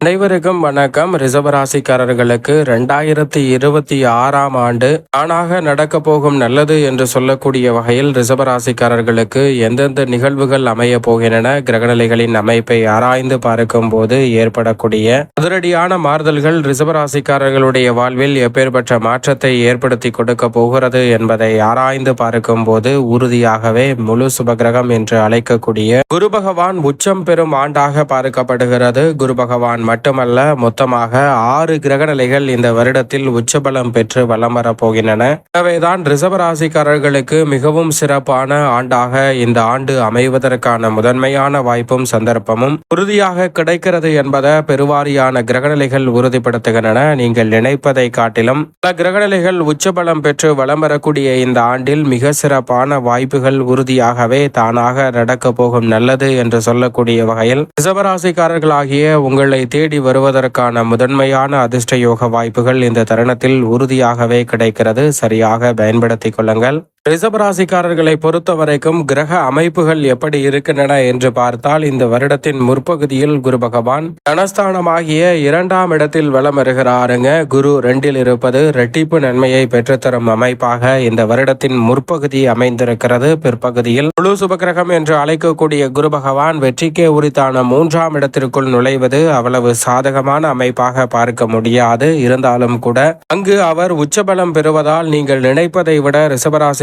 அனைவருக்கும் வணக்கம். ரிசர்வராசிக்காரர்களுக்கு ரெண்டாயிரத்தி இருபத்தி ஆறாம் ஆண்டு தானாக நடக்க போகும் நல்லது என்று சொல்லக்கூடிய வகையில் ரிசர்வராசிக்காரர்களுக்கு எந்தெந்த நிகழ்வுகள் அமைய போகின்றன கிரகநிலைகளின் அமைப்பை ஆராய்ந்து பார்க்கும் போது ஏற்படக்கூடிய அதிரடியான மாறுதல்கள் ரிசர்வராசிக்காரர்களுடைய வாழ்வில் எப்பேற்பட்ட மாற்றத்தை ஏற்படுத்தி கொடுக்க போகிறது என்பதை ஆராய்ந்து பார்க்கும் போது உறுதியாகவே முழு சுபகிரகம் என்று அழைக்கக்கூடிய குரு பகவான் உச்சம் பெறும் ஆண்டாக பார்க்கப்படுகிறது. குரு பகவான் மட்டுமல்ல மொத்தமாக ஆறு கிரகநிலைகள் இந்த வருடத்தில் உச்சபலம் பெற்று வலம் வரப்போகின்றன எனவேதான் ரிசர்வ ராசிக்காரர்களுக்கு மிகவும் சிறப்பான ஆண்டாக இந்த ஆண்டு அமைவதற்கான முதன்மையான வாய்ப்பும் சந்தர்ப்பமும். உறுதியாக கிடைக்கிறது என்பதை பெருவாரியான கிரகநிலைகள் உறுதிப்படுத்துகின்றன. நீங்கள் நினைப்பதை காட்டிலும் பல கிரகநிலைகள் உச்சபலம் பெற்று வலம் வரக்கூடிய இந்த ஆண்டில் மிக சிறப்பான வாய்ப்புகள் உறுதியாகவே தானாக நடக்க போகும் நல்லது என்று சொல்லக்கூடிய வகையில் ரிசர்வராசிக்காரர்களாகிய உங்களை தேடி வருவதற்கான முதன்மையான அதிர்ஷ்ட யோக வாய்ப்புகள் இந்த தருணத்தில் உறுதியாகவே கிடைக்கிறது. சரியாக பயன்படுத்திக் கொள்ளுங்கள். ரிசபராசிக்காரர்களை பொறுத்த வரைக்கும் கிரக அமைப்புகள் எப்படி இருக்கின்றன என்று பார்த்தால் இந்த வருடத்தின் முற்பகுதியில் குரு பகவான் தனஸ்தானமாகிய இரண்டாம் இடத்தில் வலம் வருகிறாருங்க. குரு ரெண்டில் இருப்பது ரெட்டிப்பு நன்மையை பெற்றுத்தரும் அமைப்பாக இந்த வருடத்தின் முற்பகுதி அமைந்திருக்கிறது. பிற்பகுதியில் முழு சுபகிரகம் என்று அழைக்கக்கூடிய குரு பகவான் வெற்றிக்கே உரித்தான மூன்றாம் இடத்திற்குள் நுழைவது அவ்வளவு சாதகமான அமைப்பாக பார்க்க முடியாது. இருந்தாலும் கூட அங்கு அவர் உச்சபலம் பெறுவதால் நீங்கள் நினைப்பதை விட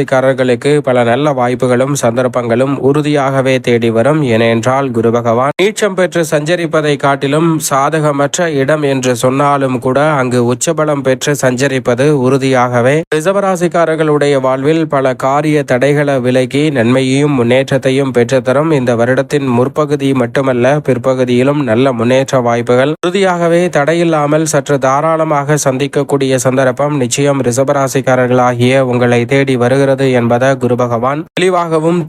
ரிசபராசிக்காரர்களுக்கு பல நல்ல வாய்ப்புகளும் சந்தர்ப்பங்களும் உறுதியாகவே தேடி வரும் ஏனென்றால் குரு பகவான் நீச்சம் பெற்று சஞ்சரிப்பதை காட்டிலும் சாதகமற்ற இடம் என்று சொன்னாலும் கூட அங்கு உச்சபலம் பெற்று சஞ்சரிப்பது உறுதியாகவே ரிசவராசிக்காரர்களுடைய வாழ்வில் பல காரிய தடைகளை விலகி நன்மையையும் முன்னேற்றத்தையும் பெற்றுத்தரும். இந்த வருடத்தின் முற்பகுதி மட்டுமல்ல பிற்பகுதியிலும் நல்ல முன்னேற்ற வாய்ப்புகள் உறுதியாகவே தடையில்லாமல் சற்று தாராளமாக சந்திக்கக்கூடிய சந்தர்ப்பம் நிச்சயம் ரிசபராசிக்காரர்களாகிய உங்களை தேடி வருகிறது. என்பதை குரு பகவான் தெளிவாகவும்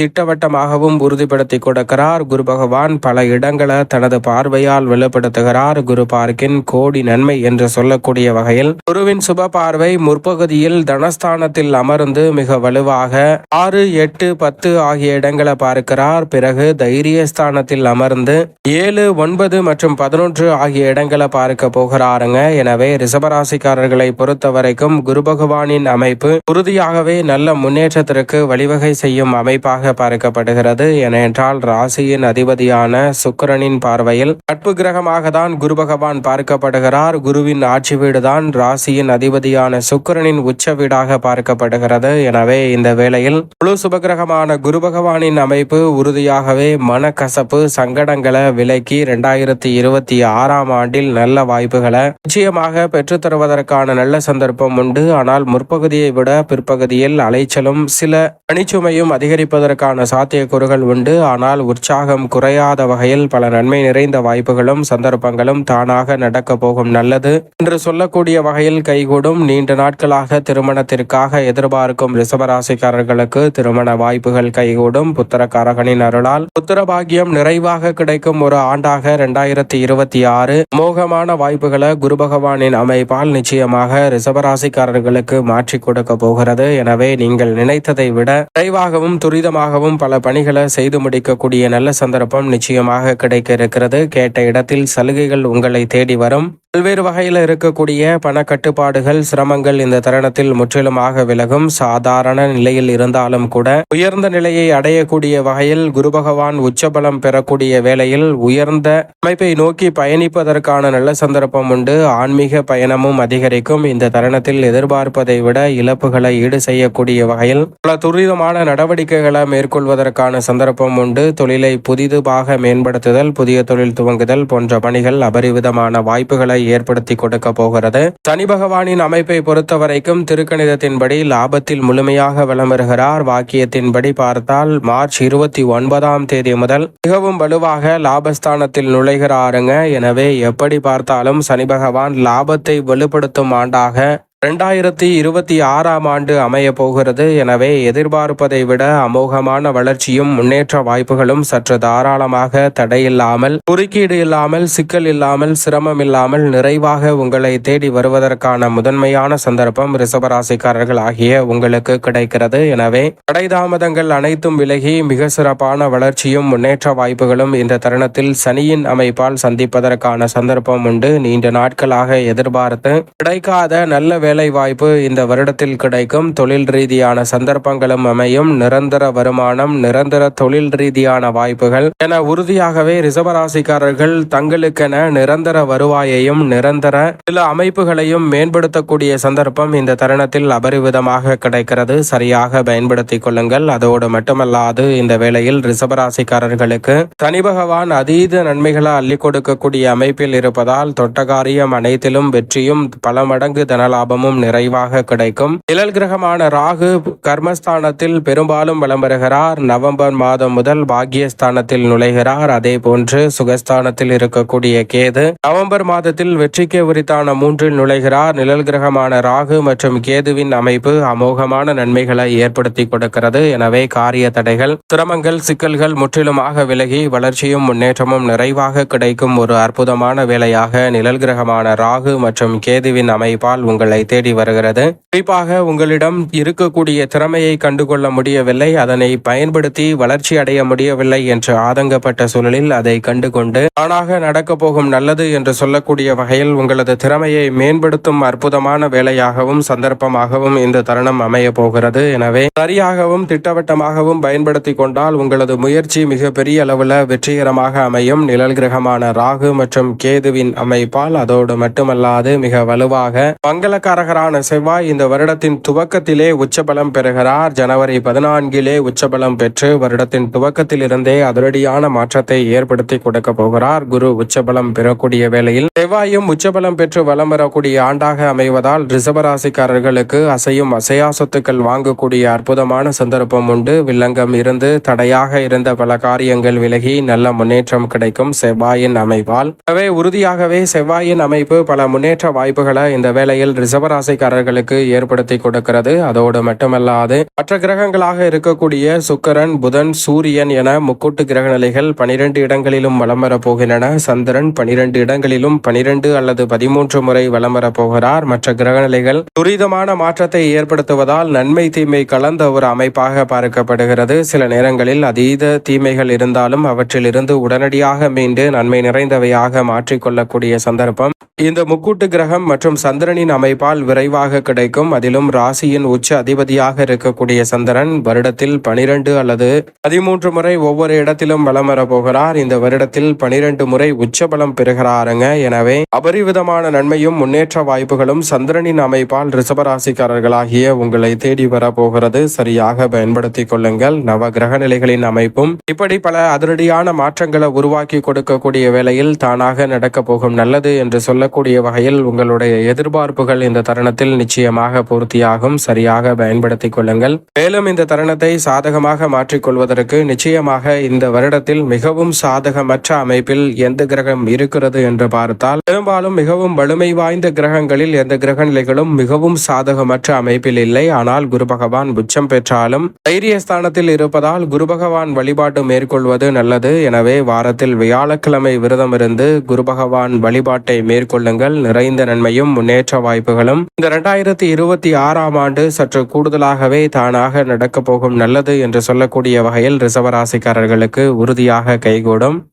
திட்டவட்டமாகவும் உறுதிப்படுத்தி கொடுக்கிறார். குரு பகவான் பல இடங்களை தனது பார்வையால் வெளிப்படுத்துகிறார். குரு பார்க்கின் கோடி நன்மை என்று சொல்லக்கூடிய வகையில் குருவின் சுப பார்வை முற்பகுதியில் தனஸ்தானத்தில் அமர்ந்து மிக வலுவாக ஆறு எட்டு பத்து ஆகிய இடங்களை பார்க்கிறார். பிறகு தைரிய ஸ்தானத்தில் அமர்ந்து ஏழு ஒன்பது மற்றும் பதினொன்று ஆகிய இடங்களை பார்க்க போகிறாருங்க. எனவே ரிசபராசிக்காரர்களை பொறுத்த வரைக்கும் குரு பகவானின் அமைப்பு உறுதியாகவே நல்ல முன்னேற்றத்திற்கு வழிவகை செய்யும் அமைப்பாக பார்க்கப்படுகிறது. ஏனென்றால் ராசியின் அதிபதியான சுக்கிரனின் பார்வையில் நட்பு கிரகமாக தான் குரு பகவான் பார்க்கப்படுகிறார். குருவின் ஆட்சி வீடுதான் ராசியின் அதிபதியான சுக்கிரனின் உச்ச வீடாக பார்க்கப்படுகிறது. எனவே இந்த வேளையில் முழு சுபகிரகமான குரு பகவானின் அமைப்பு உறுதியாகவே மனக்கசப்பு சங்கடங்களை விலக்கி இரண்டாயிரத்தி இருபத்தி ஆறாம் ஆண்டில் நல்ல வாய்ப்புகளை நிச்சயமாக பெற்றுத் தருவதற்கான நல்ல சந்தர்ப்பம் உண்டு. ஆனால் முற்பகுதியை விட பிற்பகுதியில் அலைச்சலும் சில பணிச்சுமையும் அதிகரிப்பதற்கான சாத்தியக்கூறுகள் உண்டு. ஆனால் உற்சாகம் குறையாத வகையில் பல நன்மை நிறைந்த வாய்ப்புகளும் சந்தர்ப்பங்களும் தானாக நடக்க போகும் நல்லது என்று சொல்லக்கூடிய வகையில் கைகூடும். நீண்ட நாட்களாக திருமணத்திற்காக எதிர்பார்க்கும் ரிசவராசிக்காரர்களுக்கு திருமண வாய்ப்புகள் கைகூடும். புத்திரக்காரகனின் அருளால் புத்திரபாகியம் நிறைவாக கிடைக்கும் ஒரு ஆண்டாக இரண்டாயிரத்தி இருபத்தி ஆறு. மோகமான வாய்ப்புகளை குரு பகவானின் அமைப்பால் நிச்சயமாக ரிசவராசிக்காரர்களுக்கு மாற்றி கொடுக்க போகிறது. எனவே நீங்கள் நினைத்ததை விட விரைவாகவும் துரிதமாகவும் பல பணிகளை செய்து முடிக்கக்கூடிய நல்ல சந்தர்ப்பம் நிச்சயமாக கிடைக்க இருக்கிறது. கேட்ட இடத்தில் சலுகைகள் உங்களை தேடி வரும். பல்வேறு வகையில் இருக்கக்கூடிய பண கட்டுப்பாடுகள் சிரமங்கள் இந்த தருணத்தில் முற்றிலுமாக விலகும். சாதாரண நிலையில் இருந்தாலும் கூட உயர்ந்த நிலையை அடையக்கூடிய வகையில் குரு பகவான் உச்சபலம் பெறக்கூடிய வேளையில் உயர்ந்த அமைப்பை நோக்கி பயணிப்பதற்கான நல்ல சந்தர்ப்பம் உண்டு. ஆன்மீக பயணமும் அதிகரிக்கும். இந்த தருணத்தில் எதிர்பார்ப்பதை விட இழப்புகளை ஈடு செய்யக்கூடிய வகையில் பல துரிதமான நடவடிக்கைகளை மேற்கொள்வதற்கான சந்தர்ப்பம் உண்டு. தொழிலை புதிதுபாக மேம்படுத்துதல் புதிய தொழில் துவங்குதல் போன்ற பணிகள் அபரிவிதமான வாய்ப்புகளை ஏற்படுத்தி கொடுக்க போகிறது. சனி பகவானின் அமைப்பை பொறுத்த வரைக்கும் திருக்கணிதத்தின்படி லாபத்தில் முழுமையாக வலம் வருகிறார். வாக்கியத்தின்படி பார்த்தால் மார்ச் இருபத்தி ஒன்பதாம் தேதி முதல் மிகவும் வலுவாக லாபஸ்தானத்தில் நுழைகிறாருங்க. எனவே எப்படி பார்த்தாலும் சனி பகவான் லாபத்தை வலுப்படுத்தும் ஆண்டாக இரண்டாயிரத்தி இருபத்தி ஆறாம் ஆண்டு அமைய போகிறது எனவே எதிர்பார்ப்பதை விட அமோகமான வளர்ச்சியும் முன்னேற்ற வாய்ப்புகளும் சற்று தாராளமாக தடையில்லாமல் குறுக்கீடு இல்லாமல் சிக்கல் இல்லாமல் சிரமம் இல்லாமல் நிறைவாக உங்களை தேடி வருவதற்கான முதன்மையான சந்தர்ப்பம் ரிசபராசிக்காரர்கள் ஆகிய உங்களுக்கு கிடைக்கிறது. எனவே தடைதாமதங்கள் அனைத்தும் விலகி மிக சிறப்பான வளர்ச்சியும் முன்னேற்ற வாய்ப்புகளும் இந்த தருணத்தில் சனியின் அமைப்பால் சந்திப்பதற்கான சந்தர்ப்பம் உண்டு. நீண்ட நாட்களாக எதிர்பார்த்து கிடைக்காத நல்ல வேலைவாய்ப்பு இந்த வருடத்தில் கிடைக்கும். தொழில் ரீதியான சந்தர்ப்பங்களும் அமையும். நிரந்தர வருமானம் நிரந்தர தொழில் ரீதியான வாய்ப்புகள். என உறுதியாகவே ரிசர்வராசிக்காரர்கள் தங்களுக்கென நிரந்தர வருவாயையும் நிரந்தர சில அமைப்புகளையும் மேம்படுத்தக்கூடிய சந்தர்ப்பம் இந்த தருணத்தில் அபரிவிதமாக கிடைக்கிறது. சரியாக பயன்படுத்திக் கொள்ளுங்கள். அதோடு மட்டுமல்லாது இந்த வேளையில் ரிசர்வராசிக்காரர்களுக்கு தனி பகவான் அதீத நன்மைகளை அள்ளி கொடுக்கக்கூடிய அமைப்பில் இருப்பதால் தொட்டகாரியம் அனைத்திலும் வெற்றியும் பல மடங்கு தனலாபம் தனலாபமும் நிறைவாக கிடைக்கும். நிழல் கிரகமான ராகு கர்மஸ்தானத்தில் பெரும்பாலும் வலம் பெறுகிறார் நவம்பர் மாதம் முதல் பாக்கியஸ்தானத்தில் நுழைகிறார். அதே போன்று சுகஸ்தானத்தில் இருக்கக்கூடிய கேது நவம்பர் மாதத்தில் வெற்றிக்கு உரித்தான மூன்றில் நுழைகிறார். நிழல் கிரகமான ராகு மற்றும் கேதுவின் அமைப்பு அமோகமான நன்மைகளை ஏற்படுத்தி கொடுக்கிறது. எனவே காரிய தடைகள் சிரமங்கள் சிக்கல்கள் முற்றிலுமாக விலகி வளர்ச்சியும் முன்னேற்றமும் நிறைவாக கிடைக்கும் ஒரு அற்புதமான வேலையாக நிழல் கிரகமான ராகு மற்றும் கேதுவின் அமைப்பால் உங்களை தேடி வருகிறது. குறிப்பாக உங்களிடம் இருக்கக்கூடிய திறமையை கண்டுகொள்ள முடியவில்லை அதனை பயன்படுத்தி வளர்ச்சி அடைய முடியவில்லை என்று ஆதங்கப்பட்ட சூழலில் அதை கண்டுகொண்டு தானாக நடக்க போகும் நல்லது என்று சொல்லக்கூடிய வகையில் உங்களது திறமையை மேம்படுத்தும் அற்புதமான வேலையாகவும் சந்தர்ப்பமாகவும் இந்த தருணம் அமைய போகிறது. எனவே சரியாகவும் திட்டவட்டமாகவும் பயன்படுத்தி கொண்டால் உங்களது முயற்சி மிக பெரிய அளவில் வெற்றிகரமாக அமையும். நிழல் கிரகமான ராகு மற்றும் கேதுவின் அமைப்பால் அதோடு மட்டுமல்லாது மிக வலுவாக மங்களக்கார மங்களக்காரகரான செவ்வாய் இந்த வருடத்தின் துவக்கத்திலே உச்சபலம் பெறுகிறார். ஜனவரி பதினான்கிலே உச்சபலம் பெற்று வருடத்தின் துவக்கத்திலிருந்தே அதிரடியான மாற்றத்தை ஏற்படுத்தி கொடுக்க போகிறார். குரு உச்சபலம் பெறக்கூடிய வேளையில் செவ்வாயும் உச்சபலம் பெற்று வலம் வரக்கூடிய ஆண்டாக அமைவதால் ரிசபராசிக்காரர்களுக்கு அசையும் அசையா சொத்துக்கள் வாங்கக்கூடிய அற்புதமான சந்தர்ப்பம் உண்டு. வில்லங்கம் இருந்து தடையாக இருந்த பல காரியங்கள் விலகி நல்ல முன்னேற்றம் கிடைக்கும் செவ்வாயின் அமைப்பால் உறுதியாகவே செவ்வாயின் அமைப்பு பல முன்னேற்ற வாய்ப்புகளை இந்த வேளையில் ரிசர்வ் ரிசபராசிக்காரர்களுக்கு ஏற்படுத்தி கொடுக்கிறது. அதோடு மட்டுமல்லாது மற்ற கிரகங்களாக இருக்கக்கூடிய சுக்கரன் புதன் சூரியன் என முக்கூட்டு கிரக நிலைகள் பனிரெண்டு இடங்களிலும் வலம் போகின்றன. சந்திரன் பனிரெண்டு இடங்களிலும் பனிரெண்டு அல்லது பதிமூன்று முறை வலம் போகிறார். மற்ற கிரக நிலைகள் துரிதமான மாற்றத்தை ஏற்படுத்துவதால் நன்மை தீமை கலந்த ஒரு அமைப்பாக பார்க்கப்படுகிறது. சில நேரங்களில் அதீத தீமைகள் இருந்தாலும் அவற்றிலிருந்து உடனடியாக மீண்டு நன்மை நிறைந்தவையாக மாற்றிக்கொள்ளக்கூடிய சந்தர்ப்பம். இந்த முக்கூட்டு கிரகம் மற்றும் சந்திரனின் அமைப்பால் விரைவாக கிடைக்கும். அதிலும் ராசியின் உச்ச அதிபதியாக இருக்கக்கூடிய சந்திரன் வருடத்தில் பனிரெண்டு அல்லது பதிமூன்று முறை ஒவ்வொரு இடத்திலும் வலம் போகிறார். இந்த வருடத்தில் பனிரெண்டு முறை உச்சபலம் பெறுகிறாருங்க. எனவே அபரிவிதமான நன்மையும் முன்னேற்ற வாய்ப்புகளும் சந்திரனின் அமைப்பால் ரிசபராசிக்காரர்களாகிய உங்களை தேடி வரப்போகிறது சரியாக பயன்படுத்திக் கொள்ளுங்கள். நவ கிரக நிலைகளின் அமைப்பும் இப்படி பல அதிரடியான மாற்றங்களை உருவாக்கி கொடுக்கக்கூடிய வேளையில் தானாக நடக்க போகும் நல்லது என்று சொல்லக்கூடிய வகையில் உங்களுடைய எதிர்பார்ப்புகள் இந்த தருணத்தில் நிச்சயமாக பூர்த்தியாகும். சரியாக பயன்படுத்திக் கொள்ளுங்கள். மேலும் இந்த தருணத்தை சாதகமாக மாற்றிக்கொள்வதற்கு நிச்சயமாக இந்த வருடத்தில் மிகவும் சாதகமற்ற அமைப்பில் எந்த கிரகம் இருக்கிறது என்று பார்த்தால் பெரும்பாலும் மிகவும் வலிமை வாய்ந்த கிரகங்களில் எந்த கிரக நிலைகளும் மிகவும் சாதகமற்ற அமைப்பில் இல்லை. ஆனால் குரு பகவான் உச்சம் பெற்றாலும் தைரியஸ்தானத்தில் இருப்பதால் குரு பகவான் வழிபாட்டு மேற்கொள்வது நல்லது. எனவே வாரத்தில் வியாழக்கிழமை விரதம் இருந்து குரு பகவான் வழிபாட்டை மேற்கொள்ளுங்கள். நிறைந்த நன்மையும் முன்னேற்ற வாய்ப்புகளும் இந்த இரண்டாயிரத்தி இருபத்தி ஆறாம் ஆண்டு சற்று கூடுதலாகவே தானாக நடக்கப் போகும் நல்லது என்று சொல்லக்கூடிய வகையில் ரிசவராசிக்காரர்களுக்கு உறுதியாக கைகூடும்.